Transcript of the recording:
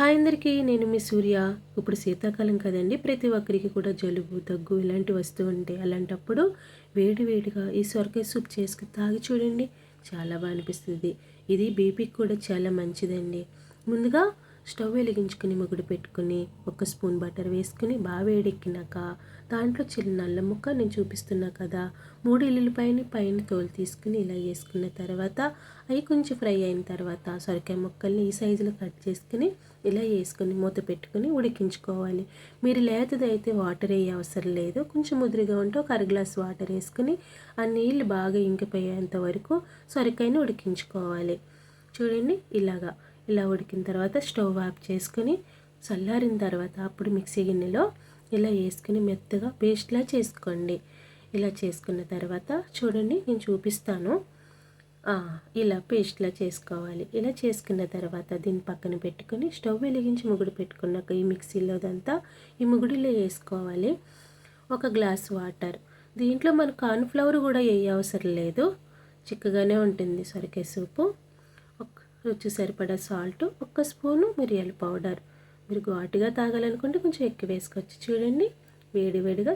Hi అందరికీ నేను మీ సూర్య. ఇప్పుడు శీతాకాలం కదండి ప్రతి ఒక్కరికి కూడా జలుబు దగ్గు ఇలాంటివి వస్తూ ఉంటాయి అలాంటప్పుడు వేడి వేడిగా ఈ సొరకాయ సూప్ చేసుకుని తాగి చూడండి. చాలా బాగా అనిపిస్తుంది. ఇది బీపీకి కూడా చాలా మంచిదండి. ముందుగా స్టవ్ వెలిగించుకుని ముగుడు పెట్టుకుని ఒక స్పూన్ బటర్ వేసుకుని బాగా వేడెక్కినాక దాంట్లో చిన్న నల్ల ముక్క నేను చూపిస్తున్నా కదా మూడు ఎల్లుల్లిపాయని పైన తోలు తీసుకుని ఇలా వేసుకున్న తర్వాత అవి కొంచెం ఫ్రై అయిన తర్వాత సొరకాయ ముక్కల్ని ఈ సైజులో కట్ చేసుకుని ఇలా వేసుకొని మూత పెట్టుకుని ఉడికించుకోవాలి. మీరు లేతదైతే వాటర్ వేయ అవసరం లేదు. కొంచెం ముదిరిగా ఉంటే ఒక అర గ్లాస్ వాటర్ వేసుకుని ఆ నీళ్ళు బాగా ఇంకిపోయేంత వరకు సొరకాయని ఉడికించుకోవాలి. చూడండి ఇలాగా. ఇలా ఉడికిన తర్వాత స్టవ్ ఆఫ్ చేసుకుని చల్లారిన తర్వాత అప్పుడు మిక్సీ గిన్నెలో ఇలా వేసుకుని మెత్తగా పేస్ట్లా చేసుకోండి. ఇలా చేసుకున్న తర్వాత చూడండి నేను చూపిస్తాను. ఇలా పేస్ట్లా చేసుకోవాలి. ఇలా చేసుకున్న తర్వాత దీన్ని పక్కన పెట్టుకొని స్టవ్ వెలిగించి ముగుడు పెట్టుకున్నాక ఈ మిక్సీలోదంతా ఈ ముగుడిలో వేసుకోవాలి. ఒక గ్లాస్ వాటర్. దీంట్లో మన కార్న్ఫ్లవర్ కూడా వేయ అవసరం లేదు. చిక్కగానే ఉంటుంది సొరకాయ సూపు. రుచి సరిపడా సాల్ట్ ఒక్క స్పూను మిరియాల పౌడర్. మీరు ఘాటుగా తాగాలనుకుంటే కొంచెం ఎక్కువ వేసుకోవచ్చు. చూడండి వేడి వేడిగా